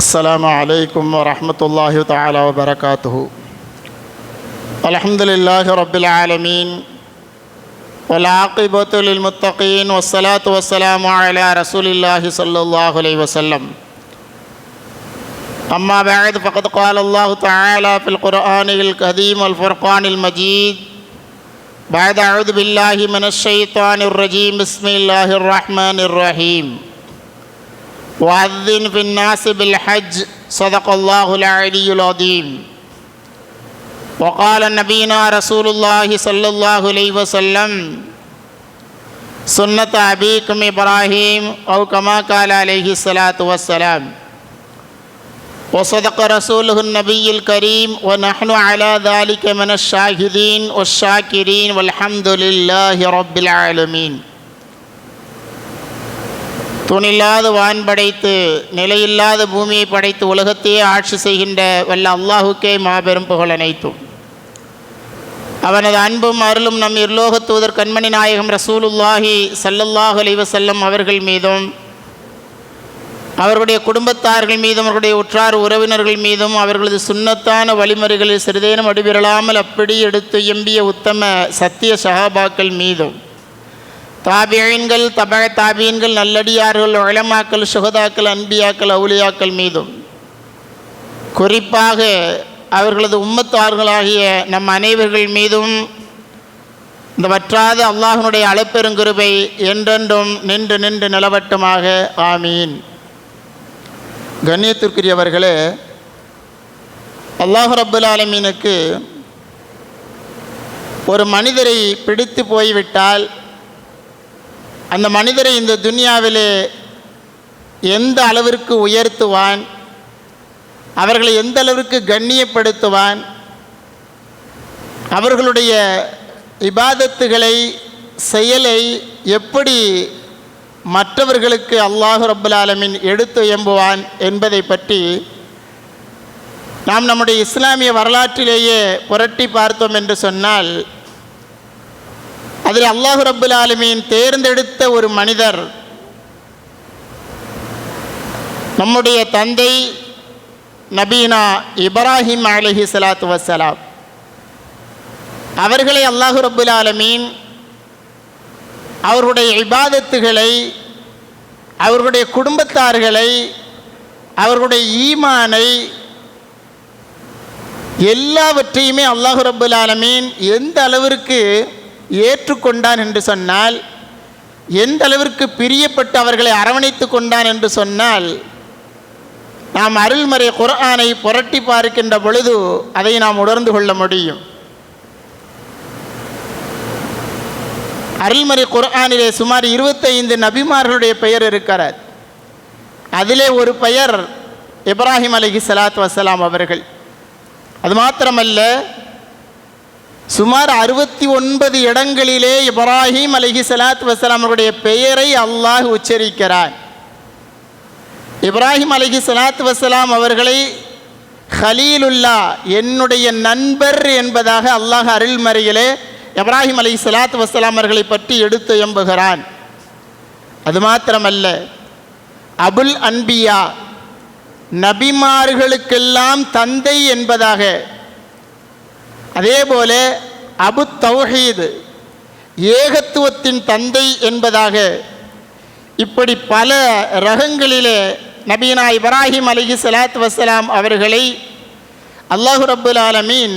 السلام عليكم ورحمة الله تعالى وبركاته. الحمد لله رب العالمين والعاقبة للمتقين والصلاة والسلام على رسول الله صلى الله عليه وسلم. أما بعد فقد قال الله تعالى في القرآن الكريم والفرقان المجيد بعد أعوذ بالله من الشيطان الرجيم. بسم الله الرحمن الرحيم. وأذن في الناس بالحج صدق الله العلي العظيم. وقال نبينا رسول الله صلى الله عليه وسلم سنة أبيكم إبراهيم أو كما قال عليه الصلاة والسلام وصدق رسوله النبي الكريم ونحن على ذلك من الشاهدين والشاكرين والحمد لله رب العالمين. துணில்லாத வான் படைத்து நிலையில்லாத பூமியை படைத்து உலகத்தையே ஆட்சி செய்கின்ற வல்ல அல்லாஹுக்கே மாபெரும் புகழ் அனைத்தும். அவனது அன்பும் அருளும் நம் இருலோக தூதர் கண்மணி நாயகம் ரசூலுல்லாஹி சல்லல்லாஹு அலைஹி அவர்கள் மீதும் அவர்களுடைய குடும்பத்தார்கள் மீதும் அவர்களுடைய உற்றார் உறவினர்கள் மீதும் அவர்களது சுன்னத்தான வழிமுறைகளில் சிறிதேனும் அடிவிரலாமல் அப்படி எடுத்து எம்பிய உத்தம சத்திய சஹாபாக்கள் மீதும் தாபியன்கள் தபக தாபியன்கள் நல்லடியார்கள் உளமாக்கள் சுகதாக்கள் அன்பியாக்கள் அவுலியாக்கள் மீதும். குறிப்பாக அவர்களது உம்மத்தார்களாகிய நம் அனைவர்கள் மீதும் இந்த வற்றாத அல்லாஹனுடைய அளப்பெருங்கிருபை என்றென்றும் நின்று நின்று நிலவட்டுமாக. ஆமீன். கண்ணியத்திற்குரியவர்களே அல்லாஹ் ரப்புல் ஆலமீனுக்கு ஒரு மனிதரை பிடித்து போய்விட்டால் அந்த மனிதரை இந்த துனியாவிலே எந்த அளவிற்கு உயர்த்துவான் அவர்களை எந்த அளவிற்கு கண்ணியப்படுத்துவான் அவர்களுடைய இபாதத்துகளை செயலை எப்படி மற்றவர்களுக்கு அல்லாஹு ரபுல்லாலமின் ஆலமின் எடுத்து எம்புவான் என்பதை பற்றி நாம் நம்முடைய இஸ்லாமிய வரலாற்றிலேயே புரட்டி பார்த்தோம் என்று சொன்னால் அதில் அல்லாஹு ரப்புல் ஆலமீன் தேர்ந்தெடுத்த ஒரு மனிதர். நம்முடைய தந்தை நபீனா இப்ராஹிம் அலஹி சலாத்து வசலாம் அவர்களை அல்லாஹு ரப்புல் ஆலமீன் அவர்களுடைய இபாதத்துகளை அவர்களுடைய குடும்பத்தார்களை அவர்களுடைய ஈமானை எல்லாவற்றையுமே அல்லாஹு ரப்புல் ஆலமீன் எந்த அளவிற்கு ஏற்றுக்கொண்டான் என்று சொன்னால் எந்த அளவிற்கு பிரியப்பட்டு அவர்களை அரவணைத்து கொண்டான் என்று சொன்னால் நாம் அருள்மறை குர்ஆனை புரட்டி பார்க்கின்ற பொழுது அதை நாம் உணர்ந்து கொள்ள முடியும். அருள்மறை குர்ஆனிலே சுமார் இருபத்தைந்து நபிமார்களுடைய பெயர் இருக்கிறார். அதிலே ஒரு பெயர் இப்ராஹிம் அலஹி சலாத் வசலாம் அவர்கள். அது மாத்திரமல்ல சுமார் அறுபத்தி ஒன்பது இடங்களிலே இப்ராஹிம் அலஹி சலாத் வசலாம் அவருடைய பெயரை அல்லாஹ் உச்சரிக்கிறார். இப்ராஹிம் அலஹி சலாத் வசலாம் அவர்களை ஹலீலுல்லா என்னுடைய நண்பர் என்பதாக அல்லாஹ் அருள்மறையிலே இப்ராஹிம் அலி சலாத் வசலாம் அவர்களை பற்றி எடுத்து எம்புகிறான். அது மாத்திரமல்ல அபுல் அன்பியா நபிமார்களுக்கெல்லாம் தந்தை என்பதாக அதே போல அபு தௌஹீது ஏகத்துவத்தின் தந்தை என்பதாக இப்படி பல ரகங்களிலே நபீனா இப்ராஹிம் அலிஹி சலாத் வசலாம் அவர்களை அல்லாஹு ரபுல் ஆலமீன்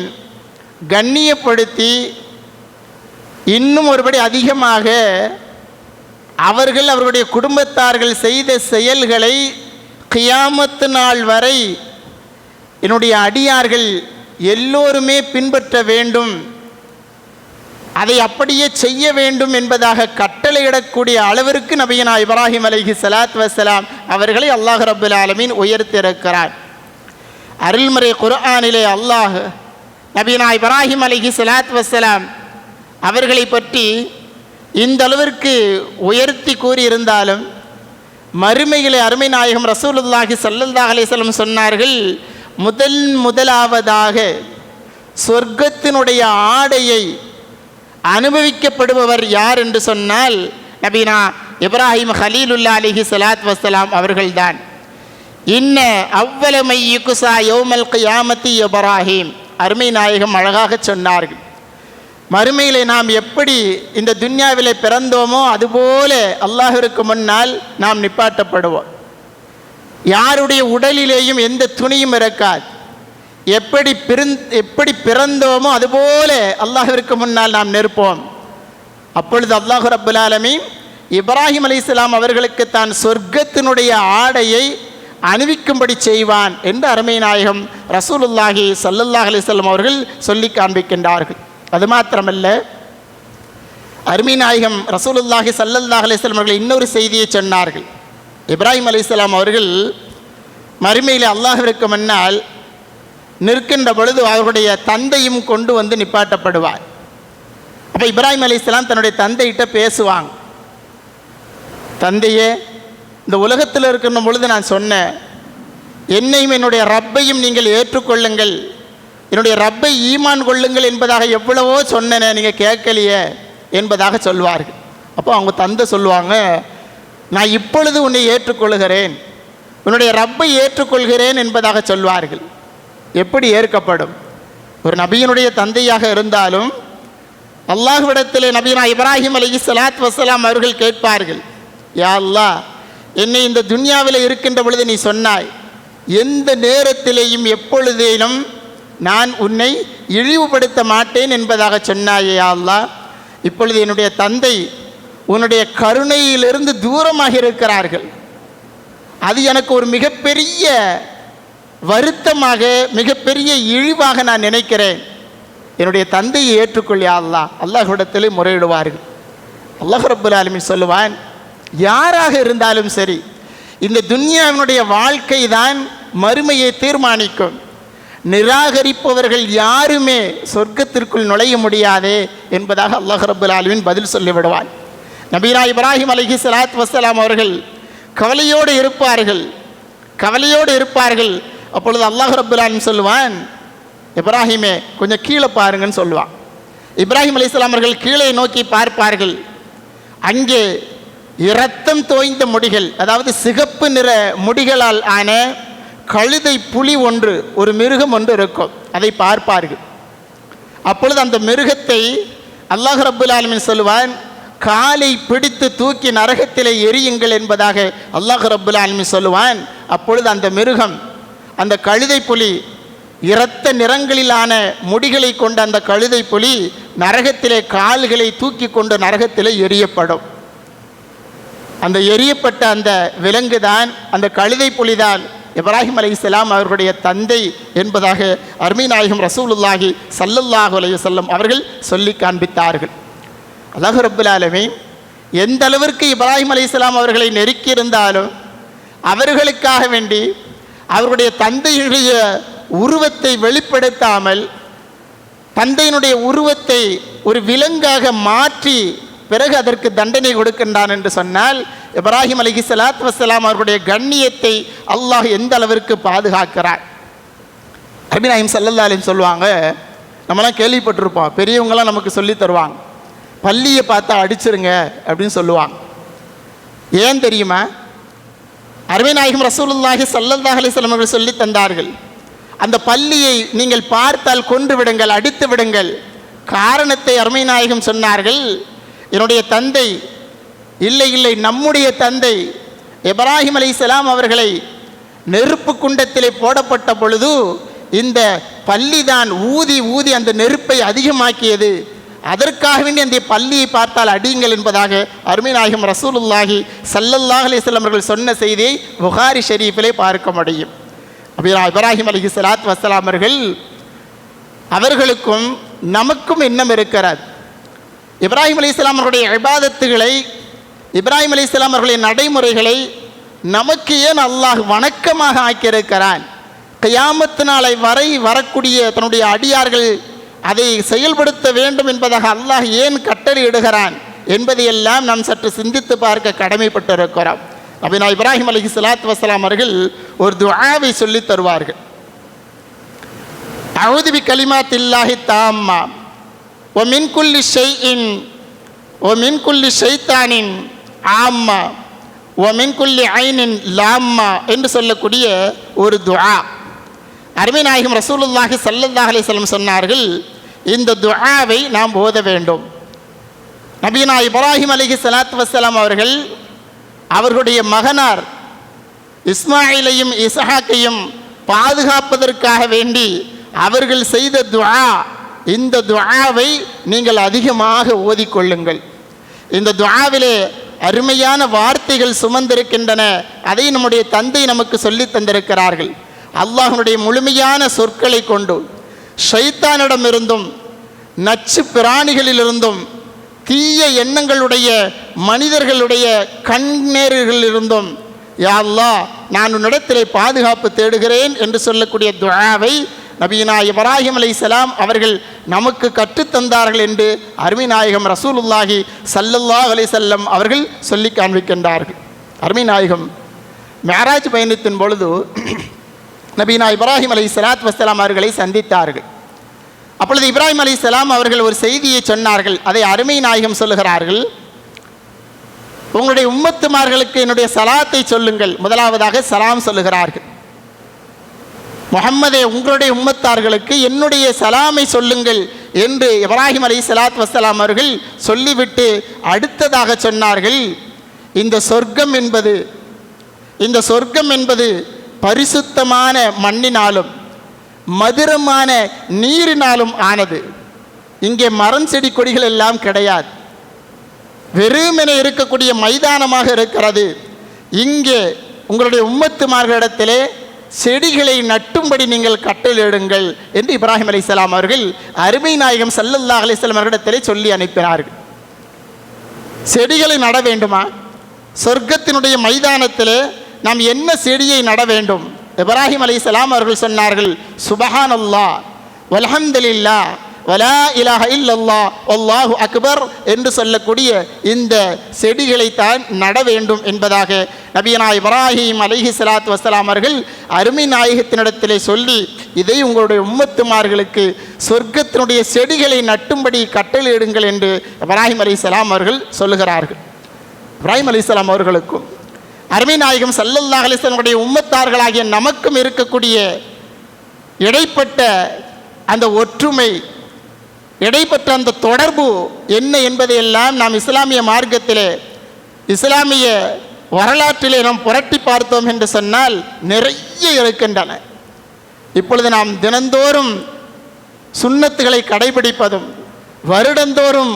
கண்ணியப்படுத்தி இன்னும் ஒருபடி அதிகமாக அவர்கள் அவருடைய குடும்பத்தார்கள் செய்த செயல்களை கியாமத்து நாள் வரை என்னுடைய அடியார்கள் எல்லோருமே பின்பற்ற வேண்டும். அதை அப்படியே செய்ய வேண்டும் என்பதாக கட்டளையிடக்கூடிய அளவிற்கு நபியனா இப்ராஹிம் அலைஹி சலாத் வசலாம் அவர்களை அல்லாஹ் ரபுல் ஆலமீன் உயர்த்தியிருக்கிறார். அருள்முறை குர்ஆனிலே அல்லாஹ் நபியனா இப்ராஹிம் அலைஹி சலாத் வசலாம் அவர்களை பற்றி இந்த அளவிற்கு உயர்த்தி கூறியிருந்தாலும் மறுமையிலே அருமை நாயகம் ரசூலுல்லாஹி சல்லல்லாஹ் அலிசல்லம் சொன்னார்கள் முதல் முதலாவதாக சொர்க்கத்தினுடைய ஆடையை அனுபவிக்கப்படுபவர் யார் என்று சொன்னால் நபீனா இப்ராஹிம் ஹலீலுல்லா அலிஹி சலாத் வசலாம் அவர்கள்தான். இன்ன அவ்வளமை யுகுசா யோமல் கயாமத்தி இப்ராஹிம் அருமை நாயகம் அழகாக சொன்னார்கள் மறுமையிலே நாம் எப்படி இந்த துன்யாவிலே பிறந்தோமோ அதுபோல அல்லாஹிற்கு முன்னால் நாம் நிப்பாட்டப்படுவோம் யாருடைய உடலிலேயும் எந்த துணியும் இறக்காது. எப்படி பிறந் எப்படி பிறந்தோமோ அதுபோல அல்லாஹிற்கு முன்னால் நாம் நிற்போம். அப்பொழுது அல்லாஹு ரப்புல் இப்ராஹிம் அலைஹிஸ்ஸலாம் அவர்களுக்கு தான் சொர்க்கத்தினுடைய ஆடையை அணிவிக்கும்படி செய்வான் என்று அருமை நாயகம் ரசூலுல்லாஹி சல்லுல்லாஹ் அலைஹி அவர்கள் சொல்லி காண்பிக்கின்றார்கள். அது மாத்திரமல்ல அருமை நாயகம் ரசூலுல்லாஹி ஸல்லல்லாஹு அலைஹி அவர்கள் இன்னொரு செய்தியை சொன்னார்கள். இப்ராஹிம் அலிஸ்லாம் அவர்கள் மறுமையில் அல்லாஹிற்கு முன்னால் நிற்கின்ற பொழுது அவருடைய தந்தையும் கொண்டு வந்து நிப்பாட்டப்படுவார். அப்போ இப்ராஹிம் அலிஸ்லாம் தன்னுடைய தந்தையிட்ட பேசுவாங்க. தந்தையே இந்த உலகத்தில் இருக்கின்ற பொழுது நான் சொன்னேன் என்னையும் என்னுடைய ரப்பையும் நீங்கள் ஏற்றுக்கொள்ளுங்கள். என்னுடைய ரப்பை ஈமான் கொள்ளுங்கள் என்பதாக எவ்வளவோ சொன்னேனே நீங்கள் கேட்கலையே என்பதாக சொல்வார்கள். அப்போ அவங்க தந்தை சொல்லுவாங்க நான் இப்பொழுது உன்னை ஏற்றுக்கொள்கிறேன். உன்னுடைய ரப்பை ஏற்றுக்கொள்கிறேன் என்பதாக சொல்வார்கள். எப்படி ஏற்கப்படும்? ஒரு நபியினுடைய தந்தையாக இருந்தாலும் அல்லாஹ்விடத்திலே நபீனா இப்ராஹிம் அலி சலாத் வசலாம் அவர்கள் கேட்பார்கள் யா அல்லா என்னை இந்த துன்யாவில் இருக்கின்ற பொழுது நீ சொன்னாய் எந்த நேரத்திலேயும் எப்பொழுதேனும் நான் உன்னை இழிவுபடுத்த மாட்டேன் என்பதாக சொன்னாயே அல்லா இப்பொழுது என்னுடைய தந்தை உன்னுடைய கருணையிலிருந்து தூரமாக இருக்கிறார்கள். அது எனக்கு ஒரு மிகப்பெரிய வருத்தமாக மிகப்பெரிய இழிவாக நான் நினைக்கிறேன். என்னுடைய தந்தையை ஏற்றுக்கொள் யா அல்லாஹ். முறையிடுவார்கள். அல்லாஹ் ரப்புல் ஆலமீன் சொல்லுவான் யாராக இருந்தாலும் சரி இந்த துன்யாவினுடைய வாழ்க்கை தான் மறுமையை தீர்மானிக்கும். நிராகரிப்பவர்கள் யாருமே சொர்க்கத்திற்குள் நுழைய முடியாதே என்பதாக அல்லாஹ் ரப்புல் ஆலமீன் பதில் சொல்லிவிடுவான். நபீனா இப்ராஹிம் அலிஹி சலாத் வஸ்ஸலாம் அவர்கள் கவலையோடு இருப்பார்கள் கவலையோடு இருப்பார்கள். அப்பொழுது அல்லாஹ் ரப்புல் சொல்லுவான் இப்ராஹிமே கொஞ்சம் கீழே பாருங்கன்னு சொல்லுவான். இப்ராஹிம் அலிஸ்லாம் அவர்கள் கீழே நோக்கி பார்ப்பார்கள். அங்கே இரத்தம் தோய்ந்த முடிகள் அதாவது சிகப்பு நிற முடிகளால் ஆன கழுதை புலி ஒன்று ஒரு மிருகம் ஒன்று இருக்கும். அதை பார்ப்பார்கள். அப்பொழுது அந்த மிருகத்தை அல்லாஹ் ரப்புல் சொல்லுவான் காலை பிடித்து தூக்கி நரகத்திலே எரியுங்கள் என்பதாக அல்லாஹ் ரபுல் ஆலமீன் சொல்லுவான். அப்பொழுது அந்த மிருகம் அந்த கழுதை புலி இரத்த நிறங்களிலான முடிகளை கொண்ட அந்த கழுதை புலி நரகத்திலே கால்களை தூக்கி கொண்டு நரகத்திலே எரியப்படும். அந்த எரியப்பட்ட அந்த விலங்கு தான் அந்த கழுதை புலிதான் இப்ராஹிம் அலைஹிஸ்ஸலாம் அவர்களுடைய தந்தை என்பதாக அருமை நாயகம் ரசூலுல்லாஹி ஸல்லல்லாஹு அலைய செல்லம் அவர்கள் சொல்லி காண்பித்தார்கள். அல்லாஹ் ரப்புல் எந்த அளவிற்கு இப்ராஹிம் அலைஹிஸ்ஸலாம் அவர்களை நெருக்கியிருந்தாலும் அவர்களுக்காக வேண்டி அவருடைய தந்தையுடைய உருவத்தை வெளிப்படுத்தாமல் தந்தையினுடைய உருவத்தை ஒரு விலங்காக மாற்றி பிறகு அதற்கு தண்டனை கொடுக்கின்றான் என்று சொன்னால் இப்ராஹிம் அலி சலாத் வசலாம் அவர்களுடைய கண்ணியத்தை அல்லாஹ் எந்த அளவிற்கு பாதுகாக்கிறார்? அபிநாயம் சல்லல்லா சொல்லுவாங்க நம்மலாம் கேள்விப்பட்டிருப்போம் பெரியவங்களாம் நமக்கு சொல்லி தருவாங்க. பள்ளியை பார்த்தா அடிச்சிருங்க அப்படின்னு சொல்லுவாங்க. ஏன் தெரியுமா? அருமைநாயகம் ரசூலுல்லாஹி சல்லல்லாஹ் அலிஸ்லாம் அவர்கள் சொல்லி தந்தார்கள். அந்த பள்ளியை நீங்கள் பார்த்தால் கொன்று விடுங்கள் அடித்து விடுங்கள். காரணத்தை அருமைநாயகம் சொன்னார்கள். என்னுடைய தந்தை இல்லை இல்லை நம்முடைய தந்தை இப்ராஹிம் அலைஹிஸ்ஸலாம் அவர்களை நெருப்பு குண்டத்திலே போடப்பட்ட பொழுது இந்த பள்ளி தான் ஊதி ஊதி அந்த நெருப்பை அதிகமாக்கியது. அதற்காக வேண்டி அந்த பள்ளியை பார்த்தால் அடியுங்கள் என்பதாக அருமைநாயகம் ரசூலுல்லாஹி சல்லல்லாஹ் அலிஸ்லாம் அவர்கள் சொன்ன செய்தியை புகாரி ஷெரீஃபிலே பார்க்க முடியும். அபிரா இப்ராஹிம் அலிஹி சலாத் வசலாம் அவர்கள் அவர்களுக்கும் நமக்கும் எண்ணம் இருக்கிறது. இப்ராஹிம் அலிஸ்லாம் அவர்களுடைய இபாதத்துகளை இப்ராஹிம் அலிஸ்லாம் அவர்களுடைய நடைமுறைகளை நமக்கு ஏன் அல்லாஹ் வணக்கமாக ஆக்கியிருக்கிறான்? கியாமத்து நாளை வரை வரக்கூடிய தன்னுடைய அடியார்கள் அதை செயல்படுத்த வேண்டும் என்பதாக அல்லாஹ் ஏன் கட்டளையிடுகிறான் என்பதையெல்லாம் நாம் சற்று சிந்தித்து பார்க்க கடமைப்பட்டிருக்கிறோம். நபினா இப்ராஹிம் அலி சலாத் வசலாம் அவர்கள் ஒரு துஆவை சொல்லித் தருவார்கள். அவுதுபி கலிமா தில்லாஹி தாம்மா ஓ மின்குல்லி ஷெய்இன் ஓ மின்குல்லி ஷெய்தானின் ஆம்மா ஓ மின்குல்லி ஐனின் லாம்மா என்று சொல்லக்கூடிய ஒரு துஆ. அருமை நாயகம் ரசூலுல்லாஹி சல்லல்லாஹ் அலிஸ்லம் சொன்னார்கள் இந்த துஆவை நாம் ஓத வேண்டும். நபீனா இப்ராஹிம் அலிஹி சலாத் வசலாம் அவர்கள் அவர்களுடைய மகனார் இஸ்மாயிலையும் இசஹாக்கையும் பாதுகாப்பதற்காக வேண்டி அவர்கள் செய்த துஆ இந்த துஆவை நீங்கள் அதிகமாக ஓதிக்கொள்ளுங்கள். இந்த துஆவிலே அருமையான வார்த்தைகள் சுமந்திருக்கின்றன. அதை நம்முடைய தந்தை நமக்கு சொல்லி தந்திருக்கிறார்கள். அல்லாஹனுடைய முழுமையான சொற்களை கொண்டு ஷைத்தானிடமிருந்தும் நச்சு பிராணிகளிலிருந்தும் தீய எண்ணங்களுடைய மனிதர்களுடைய கண்ணேறுகளிலிருந்தும் யா நான் உன்னிடத்திலே பாதுகாப்பு தேடுகிறேன் என்று சொல்லக்கூடிய துழாவை நபீனா இப்ராஹிம் சலாம் அவர்கள் நமக்கு கற்றுத்தந்தார்கள் என்று அருமை நாயகம் ரசூலுல்லாஹி ஸல்லல்லாஹு அலைஹி செல்லம் அவர்கள் சொல்லி காண்பிக்கின்றார்கள். அருமை நாயகம் மேராஜ் பயணத்தின் பொழுது நபீனா இப்ராஹிம் அலி சலாத் வசலாம் அவர்களை சந்தித்தார்கள். அப்பொழுது இப்ராஹிம் சலாம் அவர்கள் ஒரு செய்தியை சொன்னார்கள். அதை அருமை நாயகம் சொல்லுகிறார்கள். உங்களுடைய உம்மத்துமார்களுக்கு என்னுடைய சலாத்தை சொல்லுங்கள். முதலாவதாக சலாம் சொல்லுகிறார்கள். முகம்மதே உங்களுடைய உம்மத்தார்களுக்கு என்னுடைய சலாமை சொல்லுங்கள் என்று இப்ராஹிம் அலை சலாத் வசலாம் அவர்கள் சொல்லிவிட்டு அடுத்ததாக சொன்னார்கள். இந்த சொர்க்கம் என்பது இந்த சொர்க்கம் என்பது பரிசுத்தமான மண்ணினாலும் மதுரமான நீரினாலும் ஆனது. இங்கே மரம் செடி கொடிகள் எல்லாம் கிடையாது. வெறுமென இருக்கக்கூடிய மைதானமாக இருக்கிறது. இங்கே உங்களுடைய உம்மத்துமார்களிடத்திலே செடிகளை நட்டும்படி நீங்கள் கட்டளிடுங்கள் என்று இப்ராஹிம் அலைஹிஸ்ஸலாம் அவர்கள் அருமை நாயகம் சல்லல்லா அலிஸ்லாம் அவர்களிடத்திலே சொல்லி அனுப்பினார்கள். செடிகளை நட வேண்டுமா? சொர்க்கத்தினுடைய மைதானத்திலே நாம் என்ன செடியை நட வேண்டும்? இப்ராஹிம் சலாம் அவர்கள் சொன்னார்கள் சுபஹான் அல்லாஹ் வலஹந்தலில்லா வலா இலாஹ இல்லல்லா அல்லாஹு அக்பர் என்று சொல்லக்கூடிய இந்த செடிகளை தான் நட வேண்டும் என்பதாக நபியனா இப்ராஹிம் அலைஹி சலாத் வசலாம் அவர்கள் அருமை நாயகத்தினிடத்திலே சொல்லி இதை உங்களுடைய உம்மத்துமார்களுக்கு சொர்க்கத்தினுடைய செடிகளை நட்டும்படி கட்டளையிடுங்கள் என்று இப்ராஹிம் சலாம் அவர்கள் சொல்லுகிறார்கள். இப்ராஹிம் அலைஹிஸ்ஸலாம் அவர்களுக்கும் அருமை நாயகம் சல்லல்லாஹ் அலிஸ்லனுடைய உம்மத்தார்களாகிய நமக்கும் இருக்கக்கூடிய இடைப்பட்ட அந்த ஒற்றுமை இடைப்பட்ட அந்த தொடர்பு என்ன என்பதையெல்லாம் நாம் இஸ்லாமிய மார்க்கத்திலே இஸ்லாமிய வரலாற்றிலே நாம் புரட்டி பார்த்தோம் என்று சொன்னால் நிறைய இருக்கின்றன. இப்பொழுது நாம் தினந்தோறும் சுண்ணத்துகளை கடைபிடிப்பதும் வருடந்தோறும்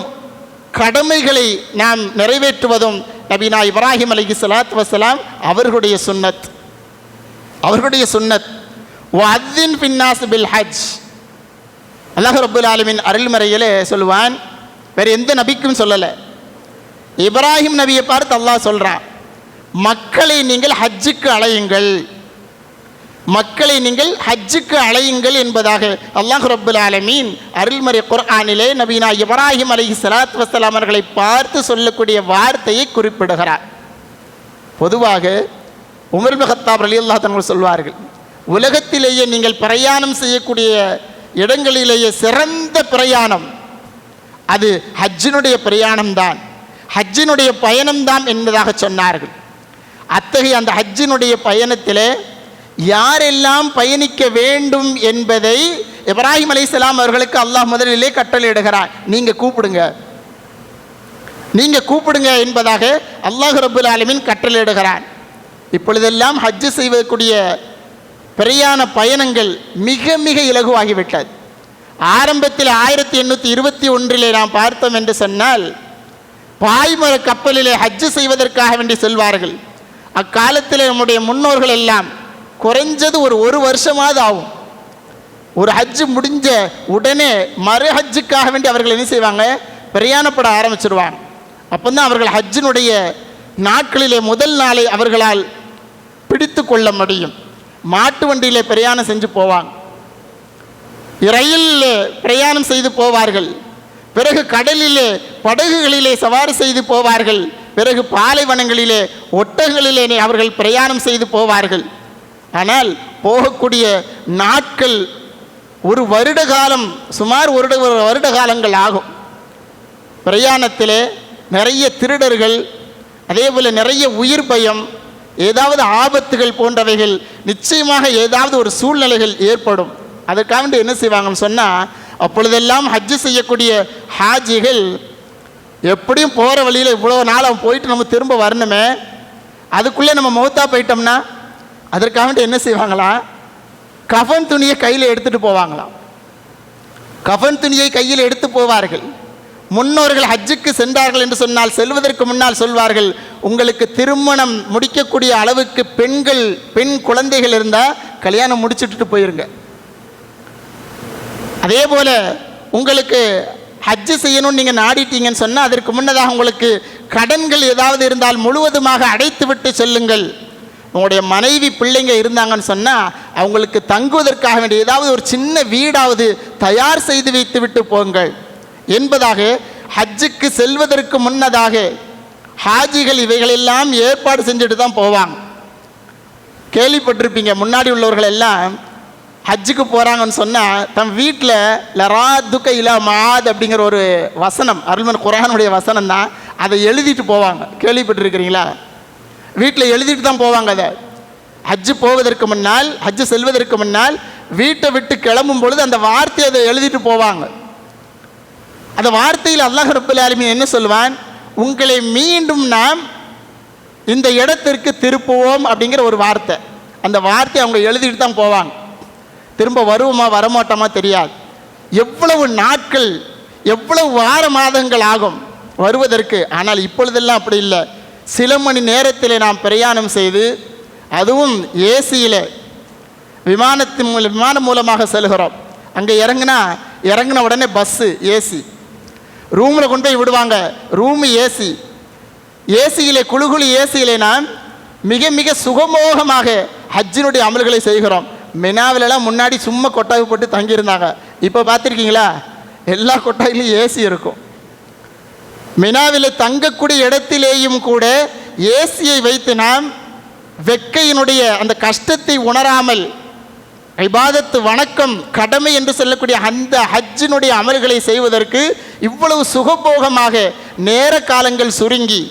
கடமைகளை நாம் நிறைவேற்றுவதும் நபீனா இப்ராஹிம் அலி சலாத் வசலாம் அவர்களுடைய சுன்னத். அவர்களுடைய சுன்னத். வஅத்தின் பின்னாஸ் பில் ஹஜ். அல்லாஹ் ரபுல் ஆலமின் அருள்மறையில் சொல்லுவான் வேறு எந்த நபிக்கும் சொல்லலை. இப்ராஹிம் நபியை பார்த்து அல்லாஹ் சொல்கிறான் மக்களை நீங்கள் ஹஜ்ஜுக்கு அழையுங்கள். மக்களை நீங்கள் ஹஜ்ஜுக்கு அழையுங்கள் என்பதாக அல்லாஹ் ரபுல் ஆலமீன் அருள்மறை குர்ஆனிலே நபீனா இப்ராஹிம் அலி சலாத் வசலாம் அவர்களை பார்த்து சொல்லக்கூடிய வார்த்தையை குறிப்பிடுகிறார். பொதுவாக உமர் பகத்தாப் அலி அல்லா தங்கள் சொல்வார்கள் உலகத்திலேயே நீங்கள் பிரயாணம் செய்யக்கூடிய இடங்களிலேயே சிறந்த பிரயாணம் அது ஹஜ்ஜினுடைய பிரயாணம்தான் ஹஜ்ஜினுடைய பயணம்தான் என்பதாக சொன்னார்கள். அத்தகைய அந்த ஹஜ்ஜினுடைய பயணத்திலே யாரெல்லாம் பயணிக்க வேண்டும் என்பதை இப்ராஹிம் அலைஹிஸ்ஸலாம் அவர்களுக்கு அல்லாஹ் முதலிலே கட்டளையிடுகிறார். நீங்கள் கூப்பிடுங்க. நீங்கள் கூப்பிடுங்க என்பதாக அல்லாஹ் ரபுல் ஆலமின் கட்டளையிடுகிறான் இப்பொழுதெல்லாம் ஹஜ்ஜு செய்வதற்குரிய பிரயாண பயணங்கள் மிக மிக இலகுவாகிவிட்டது. ஆரம்பத்தில் ஆயிரத்தி எண்ணூற்றி இருபத்தி ஒன்றிலே நாம் பார்த்தோம் என்று சொன்னால் பாய்மர கப்பலிலே ஹஜ்ஜு செய்வதற்காக வேண்டி செல்வார்கள். அக்காலத்தில் நம்முடைய முன்னோர்கள் எல்லாம் குறைஞ்சது ஒரு ஒரு வருஷமாவது ஆகும். ஒரு ஹஜ்ஜு முடிஞ்ச உடனே மறு ஹஜ்ஜுக்காக வேண்டி அவர்கள் என்ன செய்வாங்க? பிரயாணப்பட ஆரம்பிச்சிடுவாங்க அப்போ தான் அவர்கள் ஹஜ்ஜினுடைய நாட்களிலே முதல் நாளை அவர்களால் பிடித்து கொள்ள முடியும். மாட்டு வண்டியிலே பிரயாணம் செஞ்சு போவாங்க. ரயிலில் பிரயாணம் செய்து போவார்கள். பிறகு கடலிலே படகுகளிலே சவாரி செய்து போவார்கள். பிறகு பாலைவனங்களிலே ஒட்டகங்களிலே அவர்கள் பிரயாணம் செய்து போவார்கள். ஆனால் போகக்கூடிய நாட்கள் ஒரு வருட காலம் சுமார் ஒரு ஒரு வருட காலங்கள் ஆகும். பிரயாணத்தில் நிறைய திருடர்கள் அதே போல் நிறைய உயிர் பயம் ஏதாவது ஆபத்துகள் போன்றவைகள் நிச்சயமாக ஏதாவது ஒரு சூழ்நிலைகள் ஏற்படும். அதற்காக வேண்டி என்ன செய்வாங்கன்னு சொன்னால் அப்பொழுதெல்லாம் ஹஜ்ஜு செய்யக்கூடிய ஹாஜிகள் எப்படியும் போகிற வழியில் இவ்வளோ நாள் அவன் போயிட்டு நம்ம திரும்ப வரணுமே அதுக்குள்ளே நம்ம மௌத்தா போயிட்டோம்னா அதற்காக என்ன செய்வாங்களாம் கஃன் துணியை கையில் எடுத்துகிட்டு போவாங்களாம் கஃன் துணியை கையில் எடுத்து போவார்கள். முன்னோர்கள் ஹஜ்ஜுக்கு சென்றார்கள் என்று சொன்னால் செல்வதற்கு முன்னால் சொல்வார்கள் உங்களுக்கு திருமணம் முடிக்கக்கூடிய அளவுக்கு பெண்கள் பெண் குழந்தைகள் இருந்தால் கல்யாணம் முடிச்சுட்டு போயிருங்க. அதே போல் உங்களுக்கு ஹஜ்ஜு செய்யணும்னு நீங்கள் நாடிட்டீங்கன்னு சொன்னால் அதற்கு முன்னதாக உங்களுக்கு கடன்கள் ஏதாவது இருந்தால் முழுவதுமாக அடைத்து விட்டு செல்லுங்கள். உங்களுடைய மனைவி பிள்ளைங்க இருந்தாங்கன்னு சொன்னால் அவங்களுக்கு தங்குவதற்காக வேண்டிய ஏதாவது ஒரு சின்ன வீடாவது தயார் செய்து வைத்து விட்டு போங்கள். என்பதாக ஹஜ்ஜுக்கு செல்வதற்கு முன்னதாக ஹாஜிகள் இவைகளெல்லாம் ஏற்பாடு செஞ்சுட்டு தான் போவாங்க. கேள்விப்பட்டிருப்பீங்க முன்னாடி உள்ளவர்கள் எல்லாம் ஹஜ்ஜுக்கு போகிறாங்கன்னு சொன்னால் தம் வீட்டில் லரா துக்க இலா மாத் அப்படிங்கிற ஒரு வசனம் அருள்மன் குரானுடைய வசனம் தான் அதை எழுதிட்டு போவாங்க. கேள்விப்பட்டிருக்கிறீங்களா? வீட்டில் எழுதிட்டு தான் போவாங்க அதை. ஹஜ்ஜு போவதற்கு முன்னால் ஹஜ்ஜு செல்வதற்கு முன்னால் வீட்டை விட்டு கிளம்பும் பொழுது அந்த வார்த்தையை அதை எழுதிட்டு போவாங்க. அந்த வார்த்தையில் அல்லாஹ் ரப்பல் ஆலமீன் என்ன சொல்வான் உங்களை மீண்டும் நாம் இந்த இடத்திற்கு திருப்புவோம் அப்படிங்கிற ஒரு வார்த்தை. அந்த வார்த்தையை அவங்க எழுதிட்டு தான் போவாங்க. திரும்ப வருவோமா வரமாட்டோமா தெரியாது. எவ்வளவு நாட்கள் எவ்வளவு வார மாதங்கள் ஆகும் வருவதற்கு. ஆனால் இப்பொழுதெல்லாம் அப்படி இல்லை. சில மணி நேரத்தில் நாம் பிரயாணம் செய்து அதுவும் ஏசியில் விமானத்தின் மூலம் விமானம் மூலமாக செல்கிறோம். அங்கே இறங்குனா இறங்கின உடனே பஸ்ஸு ஏசி ரூமில் கொண்டு போய் விடுவாங்க. ரூமு ஏசி ஏசியிலே குழுகுழு ஏசியிலே நாம் மிக மிக சுகமோகமாக ஹஜ்ஜினுடைய அமல்களை செய்கிறோம். மினாவிலலாம் முன்னாடி சும்மா கொட்டாய் போட்டு தங்கியிருந்தாங்க. இப்போ பார்த்துருக்கீங்களா? எல்லா கொட்டாயிலையும் ஏசி இருக்கும். மினாவில் தங்கக்கூடிய இடத்திலேயும் கூட ஏசியை வைத்து நாம் வெக்கையினுடைய அந்த கஷ்டத்தை உணராமல் இபாதத்து வணக்கம் கடமை என்று சொல்லக்கூடிய அந்த ஹஜ்ஜினுடைய அமல்களை செய்வதற்கு இவ்வளவு சுகபோகமாக நேர காலங்கள் சுருங்கி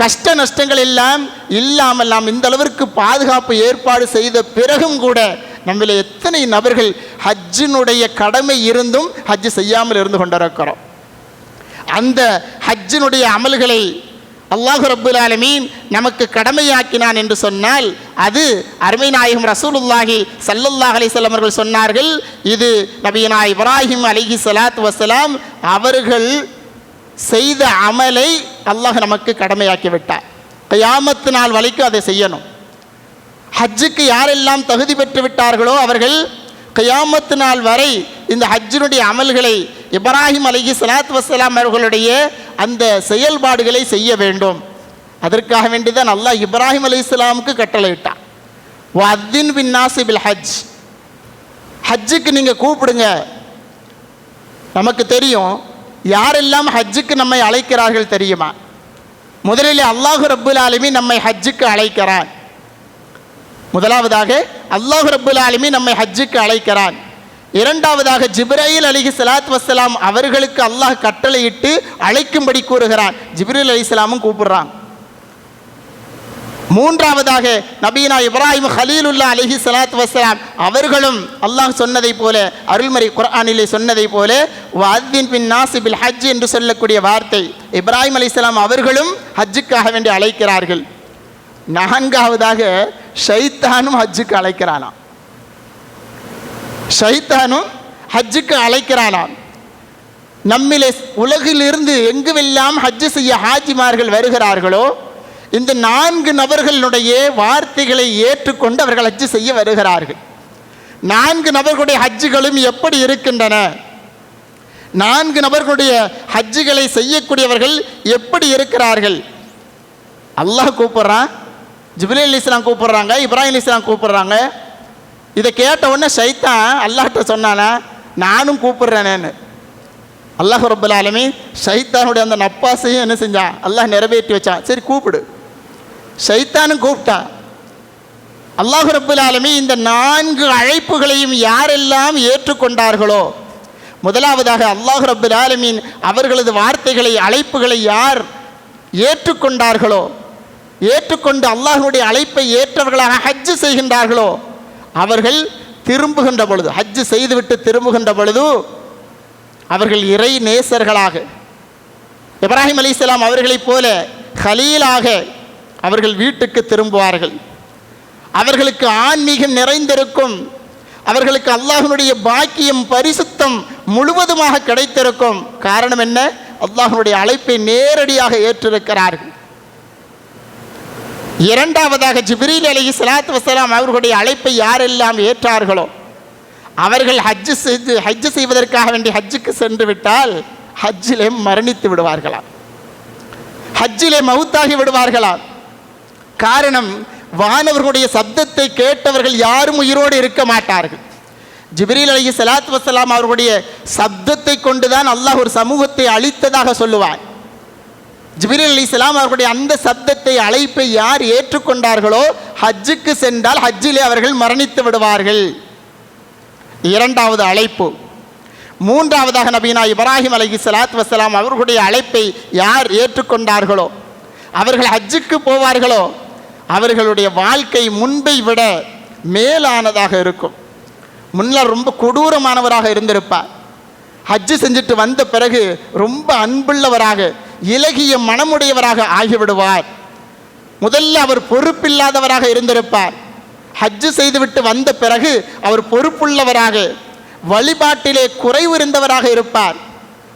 கஷ்ட நஷ்டங்கள் எல்லாம் இல்லாமல் நாம் இந்த அளவிற்கு பாதுகாப்பு ஏற்பாடு செய்த பிறகும் கூட நம்மள எத்தனை நபர்கள் ஹஜ்ஜினுடைய கடமை இருந்தும் ஹஜ்ஜு செய்யாமல் இருந்து கொண்டிருக்கிறோம். அந்த ஹஜ்ஜினுடைய அமல்களை அல்லாஹு ரப்புல் ஆலமீன் நமக்கு கடமையாக்கினான் என்று சொன்னால் அது அருமை நாயகம் ரசூலுல்லாஹி சல்லல்லாஹ் அலைஹிஸ்ஸலாம் அவர்கள் சொன்னார்கள் இது நபியனா இப்ராஹிம் அலிஹி சலாத் வசலாம் அவர்கள் செய்த அமலை அல்லாஹ் நமக்கு கடமையாக்கி விட்டார். கயாமத்து நாள் வரைக்கும் அதை செய்யணும். ஹஜ்ஜுக்கு யாரெல்லாம் தகுதி பெற்று விட்டார்களோ அவர்கள் கயாமத்து நாள் வரை இந்த ஹஜ்ஜினுடைய அமல்களை இப்ராஹிம் அலிஹி சலாத் வசலாம் அவர்களுடைய அந்த செயல்பாடுகளை செய்ய வேண்டும். அதற்காக வேண்டிதான் அல்லாஹ் இப்ராஹிம் அலி இஸ்லாமுக்கு கட்டளையிட்டான். வத்தின் பின் நாசிபில் ஹஜ். ஹஜ்ஜுக்கு நீங்கள் கூப்பிடுங்க. நமக்கு தெரியும். யாரெல்லாம் ஹஜ்ஜுக்கு நம்மை அழைக்கிறார்கள் தெரியுமா? முதலில் அல்லாஹு ரபுல் ஆலமி நம்மை ஹஜ்ஜுக்கு அழைக்கிறான். முதலாவதாக அல்லாஹ் ரபுல் ஆலமி நம்மை ஹஜ்ஜுக்கு அழைக்கிறான். இரண்டாவதாக ஜிப்ராயில் அலிஹி சலாத் வசலாம் அவர்களுக்கு அல்லாஹ் கட்டளையிட்டு அழைக்கும்படி கூறுகிறான். ஜிப்ரீல் அலிஸ்லாமும் கூப்பிடுறான். மூன்றாவதாக நபீனா இப்ராஹிம் ஹலீலுல்லா அலிஹி சலாத் வசலாம் அவர்களும் அல்லாஹ் சொன்னதை போல அருள்மறை குர்ஆனிலே சொன்னதை போல பின் நாசிபில் ஹஜ் என்று சொல்லக்கூடிய வார்த்தை இப்ராஹிம் அலி அவர்களும் ஹஜ்ஜுக்காக வேண்டி அழைக்கிறார்கள். நான்காவதாக ஷைத்தானும் ஹஜ்ஜுக்கு அழைக்கிறானாம். ஷைத்தானும் ஹஜ்ஜுக்கு அழைக்கிறானாம். நம்மிலே உலகிலிருந்து எங்குவெல்லாம் ஹஜ்ஜு செய்ய ஹாஜிமார்கள் வருகிறார்களோ இந்த நான்கு நபர்களுடைய வார்த்தைகளை ஏற்றுக்கொண்டு அவர்கள் ஹஜ்ஜு செய்ய வருகிறார்கள். நான்கு நபர்களுடைய ஹஜ்ஜுகளும் எப்படி இருக்கின்றன? நான்கு நபர்களுடைய ஹஜ்ஜுகளை செய்யக்கூடியவர்கள் எப்படி இருக்கிறார்கள்? அல்லாஹ் கூப்பிட்றான் ஜிபிலி அலி இஸ்லாம் கூப்பிட்றாங்க இப்ராஹிம் அலி இஸ்லாம் கூப்பிட்றாங்க. இதை கேட்ட உடனே சைத்தான் அல்லாஹ்ட்ட சொன்னானே நானும் கூப்பிட்றேனேன்னு. அல்லாஹ் ரப்பல் ஆலமீன் சைத்தானுடைய அந்த நப்பாசையும் என்ன செஞ்சான் அல்லாஹ் நிறைவேற்றி வச்சான் சரி கூப்பிடு. சைத்தானும் கூப்பிட்டான் அல்லாஹ் ரப்பல் இந்த நான்கு அழைப்புகளையும் யாரெல்லாம் ஏற்றுக்கொண்டார்களோ முதலாவதாக அல்லாஹ் ரபுல் ஆலமீன் அவர்களது வார்த்தைகளை அழைப்புகளை யார் ஏற்றுக்கொண்டார்களோ ஏற்றுக்கொண்டு அல்லாஹனுடைய அழைப்பை ஏற்றவர்களாக ஹஜ்ஜு செய்கின்றார்களோ அவர்கள் திரும்புகின்ற பொழுது ஹஜ்ஜு செய்துவிட்டு திரும்புகின்ற பொழுது அவர்கள் இறை நேசர்களாக இப்ராஹிம் அலைஹிஸ்ஸலாம் அவர்களைப் போல கலீலாக அவர்கள் வீட்டுக்கு திரும்புவார்கள். அவர்களுக்கு ஆன்மீகம் நிறைந்திருக்கும் அவர்களுக்கு அல்லாஹனுடைய பாக்கியம் பரிசுத்தம் முழுவதுமாக கிடைத்திருக்கும். காரணம் என்ன? அல்லாஹனுடைய அழைப்பை நேரடியாக ஏற்றிருக்கிறார்கள். இரண்டாவதாக ஜிப்ரீல் அலி சலாத்து வசலாம் அவர்களுடைய அழைப்பை யாரெல்லாம் ஏற்றார்களோ அவர்கள் ஹஜ்ஜு செய்து ஹஜ்ஜு செய்வதற்காக வேண்டி ஹஜ்ஜுக்கு சென்று விட்டால் ஹஜ்ஜிலே மரணித்து விடுவார்களாம். ஹஜ்ஜிலே மவுத்தாகி விடுவார்களாம். காரணம் வானவர்களுடைய சப்தத்தை கேட்டவர்கள் யாரும் உயிரோடு இருக்க மாட்டார்கள். ஜிப்ரீல் அலி சலாத் வசலாம் அவர்களுடைய சப்தத்தை கொண்டுதான் அல்லாஹ் ஒரு சமூகத்தை அழித்ததாக சொல்லுவார். ஜிபிரில் அலி இஸ்லாம் அவர்களுடைய அந்த சப்தத்தை அழைப்பை யார் ஏற்றுக்கொண்டார்களோ ஹஜ்ஜுக்கு சென்றால் ஹஜ்ஜிலே அவர்கள் மரணித்து விடுவார்கள். இரண்டாவது அழைப்பு. மூன்றாவதாக நபீனா இப்ராஹிம் அலி சலாத் வசலாம் அவர்களுடைய அழைப்பை யார் ஏற்றுக்கொண்டார்களோ அவர்கள் ஹஜ்ஜுக்கு போவார்களோ அவர்களுடைய வாழ்க்கை முன்பை விட மேலானதாக இருக்கும். முன்னர் ரொம்ப கொடூரமானவராக இருந்திருப்பார். ஹஜ்ஜு செஞ்சுட்டு வந்த பிறகு ரொம்ப அன்புள்ளவராக இலகிய மனமுடையவராக ஆகிவிடுவார். முதல்ல அவர் பொறுப்பில்லாதவராக இருந்திருப்பார். ஹஜ்ஜு செய்துவிட்டு வந்த பிறகு அவர் பொறுப்புள்ளவராக வழிபாட்டிலே குறைவு இருந்தவராக இருப்பார்.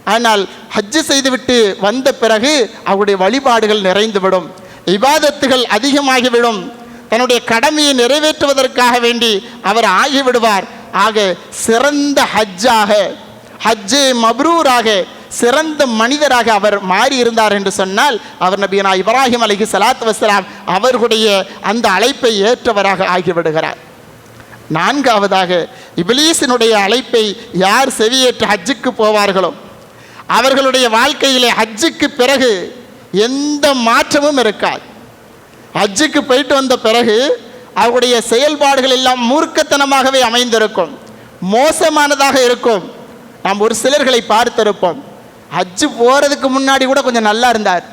ஆனால் ஹஜ்ஜு செய்துவிட்டு வந்த பிறகு அவருடைய வழிபாடுகள் நிறைந்துவிடும். இபாதத்துகள் அதிகமாகிவிடும். தன்னுடைய கடமையை நிறைவேற்றுவதற்காக வேண்டி அவர் ஆகிவிடுவார். ஆக சிறந்த ஹஜ்ஜாக ஹஜ்ஜே மப்ரூராக சிறந்த மனிதராக அவர் மாறி இருந்தார் என்று சொன்னால் அவர் நபியனா இப்ராஹிம் அலிஹி சலாத் வசலாம் அவர்களுடைய அந்த அழைப்பை ஏற்றவராக ஆகிவிடுகிறார். நான்காவதாக இபிலீசினுடைய அழைப்பை யார் செவியேற்று ஹஜ்ஜுக்கு போவார்களோ அவர்களுடைய வாழ்க்கையிலே ஹஜ்ஜுக்கு பிறகு எந்த மாற்றமும் இருக்காது. ஹஜ்ஜுக்கு போயிட்டு வந்த பிறகு அவருடைய செயல்பாடுகள் எல்லாம் மூர்க்கத்தனமாகவே அமைந்திருக்கும் மோசமானதாக இருக்கும். நாம் ஒரு சிலர்களை பார்த்திருப்போம். ஹஜ்ஜு போகிறதுக்கு முன்னாடி கூட கொஞ்சம் நல்லா இருந்தார்.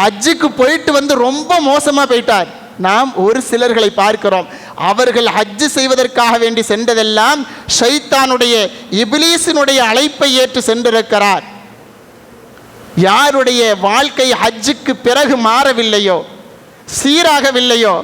ஹஜ்ஜுக்கு போயிட்டு வந்து ரொம்ப மோசமாக போயிட்டார். நாம் ஒரு சிலர்களை பார்க்கிறோம். அவர்கள் ஹஜ்ஜு செய்வதற்காக வேண்டி சென்றதெல்லாம் ஷைத்தானுடைய இபிலீசினுடைய அழைப்பை ஏற்று சென்றிருக்கிறார். யாருடைய வாழ்க்கை ஹஜ்ஜுக்கு பிறகு மாறவில்லையோ சீராகவில்லையோ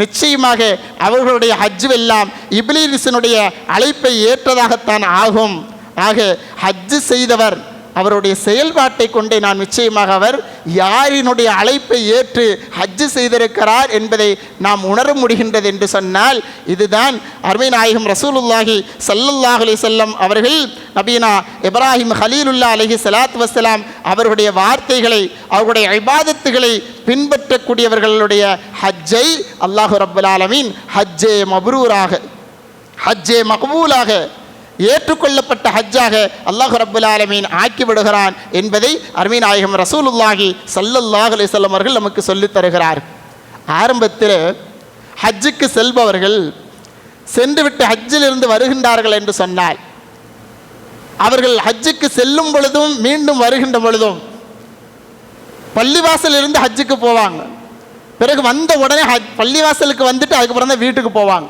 நிச்சயமாக அவர்களுடைய ஹஜ்ஜுவெல்லாம் இபிலீசினுடைய அழைப்பை ஏற்றதாகத்தான் ஆகும். ஆக ஹஜ்ஜு செய்தவர் அவருடைய செயல்பாட்டை கொண்டே நான் நிச்சயமாக அவர் யாரினுடைய அழைப்பை ஏற்று ஹஜ்ஜு செய்திருக்கிறார் என்பதை நாம் உணர முடிகின்றது என்று சொன்னால் இதுதான் அருமை நாயகம் ரசூலுல்லாஹி சல்லுல்லாஹ் அலி செல்லம் அவர்கள் நபீனா இப்ராஹிம் ஹலீலுல்லா அலஹி சலாத் வசலாம் அவர்களுடைய வார்த்தைகளை அவர்களுடைய ஐபாதத்துகளை பின்பற்றக்கூடியவர்களுடைய ஹஜ்ஜை அல்லாஹு ரப்பல் ஆலமீன் ஹஜ்ஜே மப்ரூராக ஹஜ்ஜே மகபூலாக ஏற்றுக்கொள்ளப்பட்ட ஹஜ்ஜாக அல்லாஹ் ரப்புல் ஆலமீன் ஆக்கி விடுகிறான் என்பதை அருமை நாயகம் ரசூலுல்லாஹி சல்லல்லாஹ் அலிசல்லம் அவர்கள் நமக்கு சொல்லித் தருகிறார். ஆரம்பத்தில் ஹஜ்ஜுக்கு செல்பவர்கள் சென்றுவிட்டு ஹஜ்ஜிலிருந்து வருகின்றார்கள் என்று சொன்னால் அவர்கள் ஹஜ்ஜுக்கு செல்லும் பொழுதும் மீண்டும் வருகின்ற பொழுதும் பள்ளிவாசலிருந்து ஹஜ்ஜுக்கு போவாங்க. பிறகு வந்த உடனே ஹஜ் பள்ளிவாசலுக்கு வந்துட்டு அதுக்கப்புறம் தான் வீட்டுக்கு போவாங்க.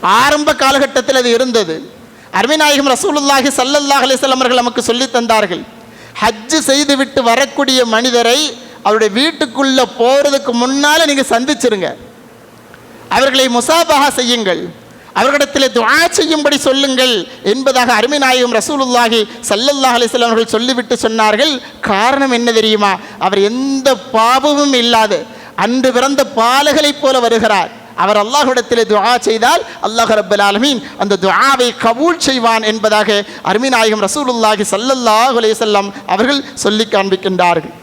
ஆரம்ப காலகட்டத்தில் அது இருந்தது. அருமைநாயகம் ரசூலுல்லாஹி சல்லல்லாஹ் அலிஸ்லாம் அவர்கள் நமக்கு சொல்லித் தந்தார்கள். ஹஜ்ஜு செய்துவிட்டு வரக்கூடிய மனிதரை அவருடைய வீட்டுக்குள்ளே போகிறதுக்கு முன்னால் நீங்கள் சந்திச்சிருங்க. அவர்களை முசாபஹா செய்யுங்கள். அவர்களிடத்தில் துவா செய்யும்படி சொல்லுங்கள் என்பதாக அருமை நாயகம் ரசூலுல்லாஹி சல்லல்லாஹ் அலிஸ்லாம் அவர்கள் சொல்லிவிட்டு சொன்னார்கள். காரணம் என்ன தெரியுமா? அவர் எந்த பாவமும் இல்லாது அன்று பிறந்த பாலகளைப் போல வருகிறார். அவர் அல்லாஹுடத்தில் துஆ செய்தால் அல்லாஹ் ரப்பல் ஆலமீன் அந்த துஆவை கபூல் செய்வான் என்பதாக அருமிநாயகம் ரசூலுல்லாஹி சல்லல்லாஹு அலைஹி அவர்கள் சொல்லி காண்பிக்கின்றார்கள்.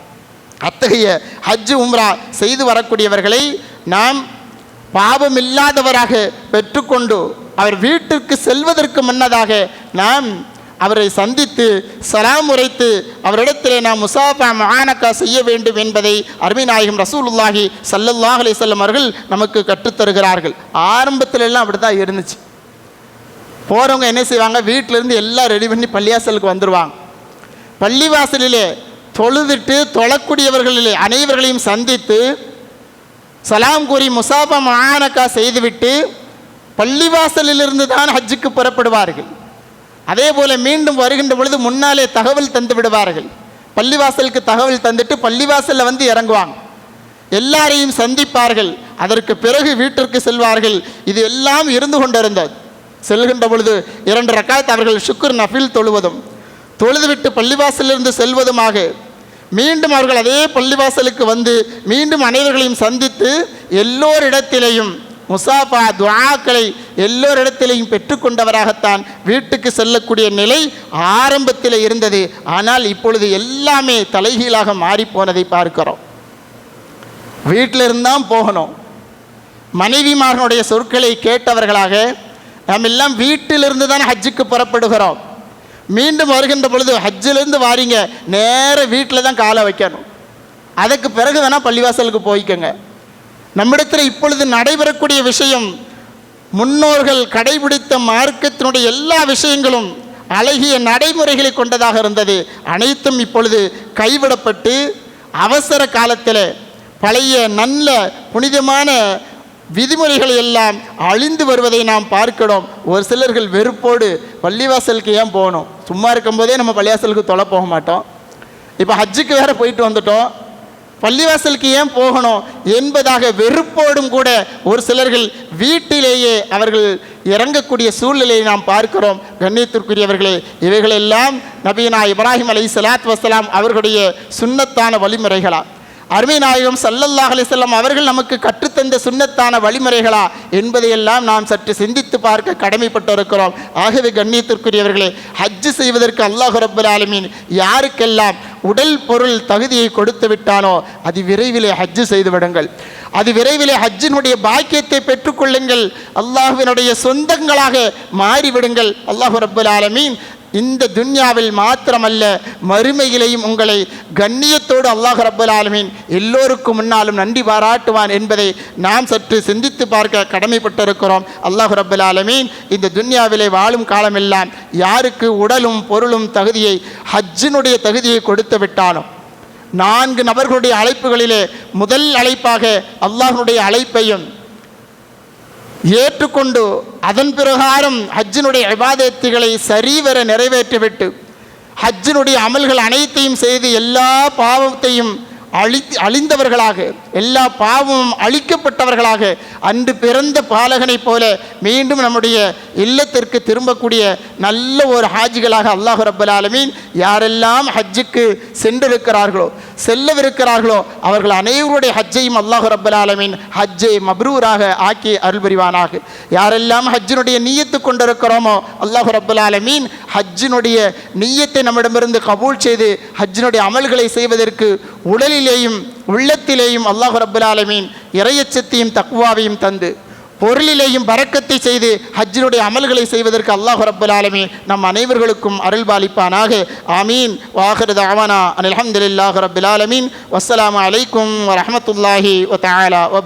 அத்தகைய ஹஜ் உம்ரா செய்து வரக்கூடியவர்களை நாம் பாவமில்லாதவராக பெற்றுக்கொண்டு அவர் வீட்டிற்கு செல்வதற்கு முன்னதாக நாம் அவரை சந்தித்து சலாம் உரைத்து அவரிடத்திலே நாம் முசாஃபா மகானக்கா செய்ய வேண்டும் என்பதை அருமைநாயகம் ரசூலுல்லாஹி சல்லல்லாஹ் அலைஹிஸ்ஸல்லம் அவர்கள் நமக்கு கற்றுத்தருகிறார்கள். ஆரம்பத்திலெல்லாம் அப்படி தான் இருந்துச்சு. போகிறவங்க என்ன செய்வாங்க? வீட்டிலேருந்து எல்லாம் ரெடி பண்ணி பள்ளிவாசலுக்கு வந்துடுவாங்க பள்ளிவாசலிலே தொழுதுட்டு தொழக்கூடியவர்களிலே அனைவர்களையும் சந்தித்து சலாம் கூறி முசாஃபா மானக்கா செய்துவிட்டு பள்ளிவாசலிலிருந்து தான் ஹஜ்ஜுக்கு புறப்படுவார்கள். அதே போல மீண்டும் வருகின்ற பொழுது முன்னாலே தகவல் தந்து விடுவார்கள். பள்ளிவாசலுக்கு தகவல் தந்துட்டு பள்ளிவாசலில் வந்து இறங்குவாங்க. எல்லாரையும் சந்திப்பார்கள். அதற்கு பிறகு வீட்டிற்கு செல்வார்கள். இது எல்லாம் இருந்து கொண்டிருந்தது. செல்கின்ற பொழுது இரண்டு ரக்காயத் அவர்கள் சுக்குர் நஃபில் தொழுவதும் தொழுதுவிட்டு பள்ளிவாசலிருந்து செல்வதுமாக மீண்டும் அவர்கள் அதே பள்ளிவாசலுக்கு வந்து மீண்டும் அனைவர்களையும் சந்தித்து எல்லோரிடத்திலேயும் முசாஃபா துவாக்களை எல்லோரிடத்திலையும் பெற்றுக்கொண்டவராகத்தான் வீட்டுக்கு செல்லக்கூடிய நிலை ஆரம்பத்தில் இருந்தது. ஆனால் இப்பொழுது எல்லாமே தலைகீழாக மாறிப்போனதை பார்க்கிறோம். வீட்டில் இருந்தால் போகணும். மனைவிமார்களுடைய சொற்களை கேட்டவர்களாக நாம் எல்லாம் வீட்டிலிருந்து தான் ஹஜ்ஜுக்கு புறப்படுகிறோம். மீண்டும் வருகின்ற பொழுது ஹஜ்ஜிலிருந்து வாரீங்க நேர வீட்டில் தான் காலை வைக்கணும். அதுக்கு பிறகு வேணால் பள்ளிவாசலுக்கு போய்க்கோங்க. நம்மிடத்தில் இப்பொழுது நடைபெறக்கூடிய விஷயம் முன்னோர்கள் கடைபிடித்த மார்க்கத்தினுடைய எல்லா விஷயங்களும் அழகிய நடைமுறைகளை கொண்டதாக இருந்தது. அனைத்தும் இப்பொழுது கைவிடப்பட்டு அவசர காலத்தில் பழைய நல்ல புனிதமான விதிமுறைகள் எல்லாம் அழிந்து வருவதை நாம் பார்க்கிறோம். ஒரு சிலர்கள் வெறுப்போடு பள்ளிவாசலுக்கு ஏன் போகணும்? சும்மா இருக்கும்போதே நம்ம பள்ளிவாசலுக்கு தொலை போக மாட்டோம். இப்போ ஹஜ்ஜுக்கு வேறு போயிட்டு வந்துட்டோம். பள்ளிவாசலுக்கு ஏன் போகணும் என்பதாக வெறுப்போடும் கூட ஒரு சிலர்கள் வீட்டிலேயே அவர்கள் இறங்கக்கூடிய சூழ்நிலையை நாம் பார்க்கிறோம். கண்ணியத்திற்குரியவர்களே இவைகளெல்லாம் நபீனா இப்ராஹிம் அலை சலாத் வசலாம் அவர்களுடைய சுன்னத்தான வழிமுறைகளா? அருமை நாயகம் சல்லல்லாஹ் அலிசல்லாம் அவர்கள் நமக்கு கற்றுத்தந்த சுன்னத்தான வழிமுறைகளா என்பதையெல்லாம் நாம் சற்று சிந்தித்து பார்க்க கடமைப்பட்டிருக்கிறோம். ஆகவே கண்ணியத்திற்குரியவர்களே ஹஜ்ஜு செய்வதற்கு அல்லாஹ் ரபுல் ஆலமீன் யாருக்கெல்லாம் உடல் பொருள் தகுதியை கொடுத்து விட்டானோ அது விரைவிலே ஹஜ்ஜு செய்து விடுங்கள். அது விரைவிலே ஹஜ்ஜினுடைய பாக்கியத்தை பெற்றுக்கொள்ளுங்கள். அல்லாஹுவினுடைய சொந்தங்களாக மாறிவிடுங்கள். அல்லாஹ் ரப்பல் ஆலமீன் இந்த துன்யாவில் மாத்திரமல்ல மறுமையிலையும் உங்களை கண்ணியத்தோடு அல்லாஹ் ரப்பல் ஆலமீன் எல்லோருக்கும் முன்னாலும் நன்றி பாராட்டுவான் என்பதை நாம் சற்று சிந்தித்து பார்க்க கடமைப்பட்டிருக்கிறோம். அல்லாஹ் ரப்பல் ஆலமீன் இந்த துன்யாவிலே வாழும் காலமெல்லாம் யாருக்கு உடலும் பொருளும் தகுதியை ஹஜ்ஜினுடைய தகுதியை கொடுத்து விட்டானோ நான்கு நபர்களுடைய அழைப்புகளிலே முதல் அழைப்பாக அல்லாஹனுடைய அழைப்பையும் ஏற்றுக்கொண்டு அதன் பிரகாரம் ஹஜ்ஜினுடைய விவாதத்துகளை சரிவர நிறைவேற்றிவிட்டு ஹஜ்ஜினுடைய அமல்கள் அனைத்தையும் செய்து எல்லா பாவத்தையும் அழி அழிந்தவர்களாக எல்லா பாவமும் அழிக்கப்பட்டவர்களாக அன்று பிறந்த பாலகனைப் போல மீண்டும் நம்முடைய இல்லத்திற்கு திரும்பக்கூடிய நல்ல ஒரு ஹாஜிகளாக அல்லாஹ் ரப்பல் ஆலமீன் யாரெல்லாம் ஹஜ்ஜுக்கு சென்றிருக்கிறார்களோ செல்லவிருக்கிறார்களோ அவர்கள் அனைவருடைய ஹஜ்ஜையும் அல்லாஹ் ரப்பல் ஆலமீன் ஹஜ்ஜை மப்ரூராக ஆக்கி அருள்புரிவானாக. யாரெல்லாம் ஹஜ்ஜினுடைய நீயத்து கொண்டிருக்கிறோமோ அல்லாஹு ரப்பல் ஆலமீன் ஹஜ்ஜினுடைய நீயத்தை நம்மிடமிருந்து கபூல் செய்து ஹஜ்ஜினுடைய அமல்களை செய்வதற்கு உடலில் உடலிலேயும் உள்ளத்திலேயும் அல்லாஹ் ரப்பல் இறையச்சத்தையும் தக்குவாவையும் தந்து பொருளிலேயும் பறக்கத்தை செய்து ஹஜ்ஜினுடைய அமல்களை செய்வதற்கு அல்லாஹ் ரப்பல் நம் அனைவர்களுக்கும் அருள் பாலிப்பானாக ஆமீன். வாஹிரு தாமனா அல்ஹம்துலில்லாஹ் ரப்பில் ஆலமீன். அலைக்கும் வரமத்துல்லாஹி வ தஆலா வ